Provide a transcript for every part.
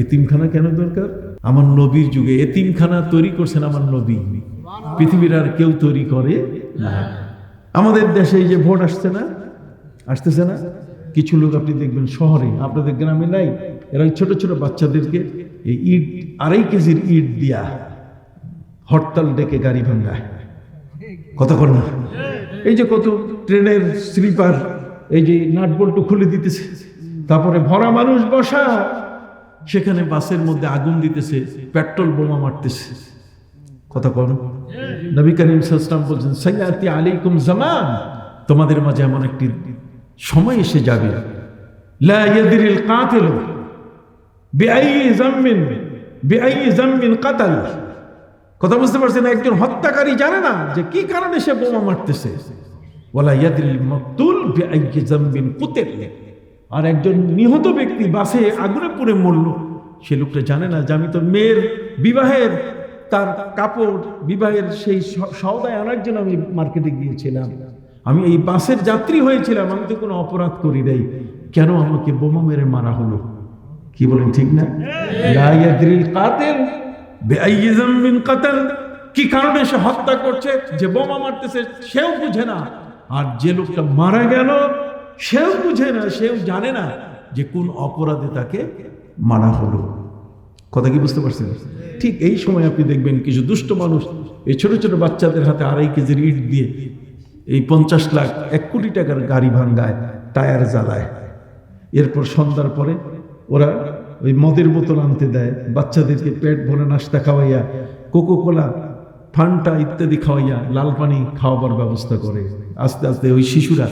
এতিমখানা কেন দরকার? আমার নবীর যুগে এতিমখানা তৈরি করছেন আমার নবী। পৃথিবীর আর কেউ তৈরি করে না। আমাদের দেশে এই যে ভোট আসছে না, আসতেছে না। কিছু লোক আপনি দেখবেন শহরে, আপনাদের গ্রামে নাই, এরা ছোট ছোট বাচ্চাদেরকে এই ইট, আড়াই কেজির ইট দিয়া হরতাল ডেকে গাড়ি ভাঙ্গায়। কতক্ষণ না। এই যে কত ট্রেনের স্লিপার, এই যে নাট বল্টু খুলে দিতেছে, তারপরে ভরা মানুষ বসা সেখানে বাসের মধ্যে আগুন দিতেছে, পেট্রোল বোমা মারতেছে। কথা কন। নবী করিম সাল্লাম বলছেন সৈয়াতি আলাইকুম জামান। তোমাদের মাঝে এমন একটি সময় এসে যাবে। লা ইয়াদরিল কাতিল বিআই জামিন বিআই জামিন কাতাল। কথা বুঝতে পারছেন? একজন হত্যাকারী জানে না যে কি কারণে সে বোমা মারতেছে। ওয়ালা ইয়াদরিল মাকতুল বিআই জামিন কুতিল। আর একজন নিহত ব্যক্তি বাসে আগুনে পড়ে মরল। সে লোকটা জানে না যে আমি তো মেয়ের বিবাহের, তার কাপড় বিবাহের সেই সওদায় আনার জন্য আমি মার্কেটে গিয়েছিলাম। আমি এই বাসের যাত্রী হয়েছিলাম, আমি তো কোনো অপরাধ করি নাই। কেন আমাকে বোমা মেরে মারা হলো? কি বলেন ঠিক না? কাতাল। কি কারণে সে হত্যা করছে? যে বোমা মারতেছে, সেও বুঝে না। আর যে লোকটা মারা গেল সেও বুঝে না, সেও জানে না যে কোন অপরাধে তাকে মারা হলো। কথা কি বুঝতে পারছেন? ঠিক এই সময় আপনি দেখবেন কিছু দুষ্ট মানুষ, এই ছোট ছোট বাচ্চাদের হাতে আড়াই কেজির ইট দিয়ে এই পঞ্চাশ লাখ, এক কোটি টাকার গাড়ি ভাঙ্গায়, টায়ার জ্বালায়। এরপর সন্ধ্যার পরে ওরা ওই মদের বোতল আনতে দেয়, বাচ্চাদেরকে পেট ভরে নাস্তা খাওয়াইয়া কোকো কোলা ফান্টা ইত্যাদি খাওয়াইয়া লাল পানি খাওয়াবার ব্যবস্থা করে। আস্তে আস্তে ওই শিশুরা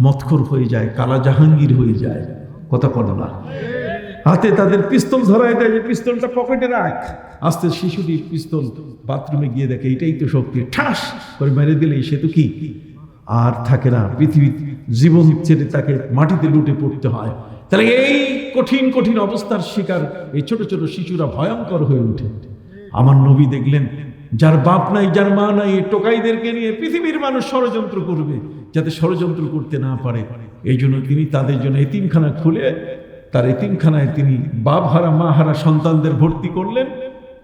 মৎখর হয়ে যায়, কালা জাহাঙ্গীর হয়ে যায়। কথা বলো না। হাতে তাদের পিস্তল ধরায় দেয়, যে পিস্তলটা পকেটে রাখ। আস্তে শিশুটি পিস্তল বাথরুমে গিয়ে দেখে, এটাই তো শক্তি। ঠাস করে মেরে দিলে, সে তো কি? আর থাকে না পৃথিবী জীবন ছেড়ে তাকে মাটিতে লুটে পড়তে হয়। তাহলে এই কঠিন কঠিন অবস্থার শিকার এই ছোট ছোট শিশুরা ভয়ঙ্কর হয়ে ওঠে। আমার নবী দেখলেন যার বাপ নাই, যার মা নাই টোকাইদেরকে নিয়ে পৃথিবীর মানুষ ষড়যন্ত্র করবে, যাতে ষড়যন্ত্র করতে না পারে। এই জন্য তিনি তাদের জন্য এতিমখানা খুলে, তার এতিমখানায় তিনি বাপ হারা মা হারা সন্তানদের ভর্তি করলেন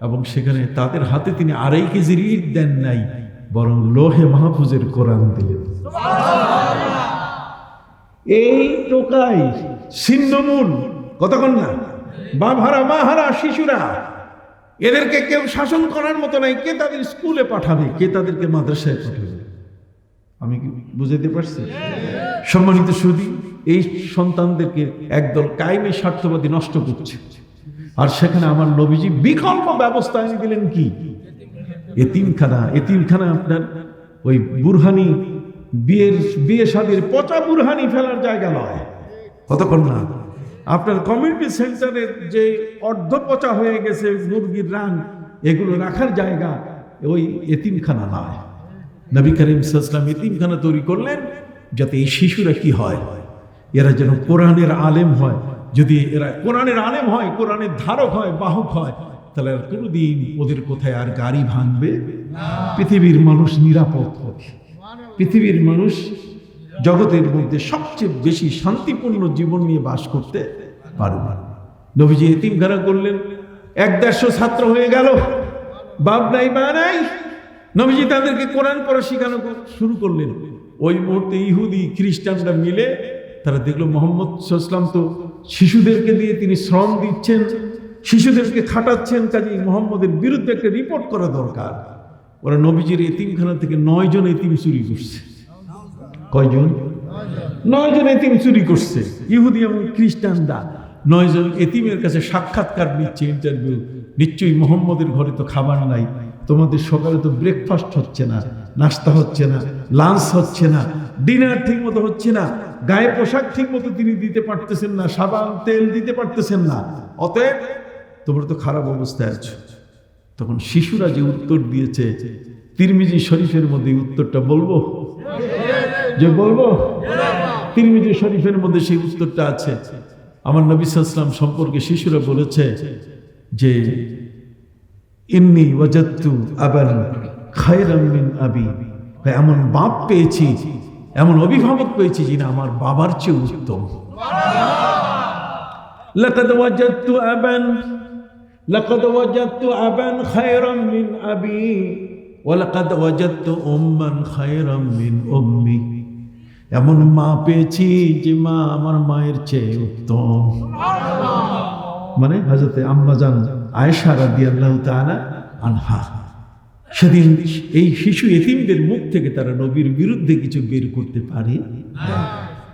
এবং সেখানে তাদের হাতে তিনি আড়াই কেজি ইট দেন নাই, বরং লোহে মাহফুজের কোরআন দিলেন। এই টোকাই ছিন্নমূল কতক্ষণ না? বাপ হারা মা হারা শিশুরা এদেরকে কেউ শাসন করার মতো নাই। কে তাদের স্কুলে পাঠাবে? কে তাদেরকে মাদ্রাসায় পাঠাবে? আমি কি বুঝাইতে পারছি? সম্মানিত সুদী এই সন্তানদেরকে একদল কায়েমি স্বার্থবাদী নষ্ট করছে। আর সেখানে আমার নবীজি বিকল্প ব্যবস্থা এনে দিলেন কি? এতিমখানা এতিমখানা আপনার ওই বুরহানি বিয়ের, বিয়ে শাদির পচা বুরহানি ফেলার জায়গা নয় কতক্ষণ না? আপনার কমিউনিটি সেন্টারের যে অর্ধ পচা হয়ে গেছে মুরগির রান এগুলো রাখার জায়গা ওই এতিমখানা নয়। নবী করিম সাল্লাম এতিমখানা তৈরি করলেন যাতে এই শিশুরা কি হয়? এরা যেন কোরআনের আলেম হয়। যদি এরা কোরআনের আলেম হয় কোরআনের ধারক হয় বাহক হয় তাহলে আর কোনোদিন ওদের কোথায় আর গাড়ি ভাঙবে? পৃথিবীর মানুষ নিরাপদ। হবে পৃথিবীর মানুষ জগতের মধ্যে সবচেয়ে বেশি শান্তিপূর্ণ জীবন নিয়ে বাস করতে পারবে নবীজি এতিমখানা করলেন, এক দেড়শো ছাত্র হয়ে গেল, বাপ নাই, মা নাই। নবীজি তাদেরকে কোরআন পড়া শেখানো শুরু করলেন। ওই মুহূর্তে ইহুদি, খ্রিস্টানরা মিলে তারা দেখল মোহাম্মদ সাল্লাম তো শিশুদেরকে দিয়ে তিনি শ্রম দিচ্ছেন, শিশুদেরকে খাটাচ্ছেন কাজে মোহাম্মদের বিরুদ্ধে একটা রিপোর্ট করা দরকার। ওরা নবীজির এতিমখানা থেকে নয় জন এতিম চুরি করছে। কয়জন? নয় জন এতিম চুরি করছে। ইহুদি এবং খ্রিস্টানরা নয় জন এতিমের কাছে সাক্ষাৎকার নিচ্ছে, ইন্টারভিউ। নিশ্চয়ই মোহাম্মদের ঘরে তো খাবার নাই। তোমাদের সকালে তো ব্রেকফাস্ট হচ্ছে না, নাস্তা হচ্ছে না লাঞ্চ হচ্ছে না ডিনার ঠিক মতো হচ্ছে না, গায়ে পোশাক ঠিক মতো তিনি দিতে পারতেছেন না, সাবান, তেল দিতে পারতেছেন না। অতএব তোমরা তো খারাপ অবস্থায় আছো। তখন শিশুরা যে উত্তর দিয়েছে, তিরমিজি শরীফের মধ্যে উত্তরটা বলব? যে বলবো তিরমিজি শরীফের মধ্যে সেই উত্তরটা আছে আমার নবী সাল্লাম সম্পর্কে শিশুরা বলেছে যে ইন্নি ওয়াজাত্তু আবার খায়রাম মিন আবি ভাই, এমন বাপ পেয়েছি এমন অভিভাবক পেয়েছি যিনি আমার বাবার চেয়ে উত্তম لقد وجدت أبا لقد وجدت أبا خيرا من أبي ولقد وجدت أما خيرا من أمي এমন মা পেয়েছি যে মা আমার মায়ের চেয়ে উত্তম মানে হাজতে আম্মা জান আয়েশা রাদিয়াল্লাহু তাআলা আনহা সেদিন এই শিশু এতিমদের মুখ থেকে তারা নবীর বিরুদ্ধে কিছু বের করতে পারে না।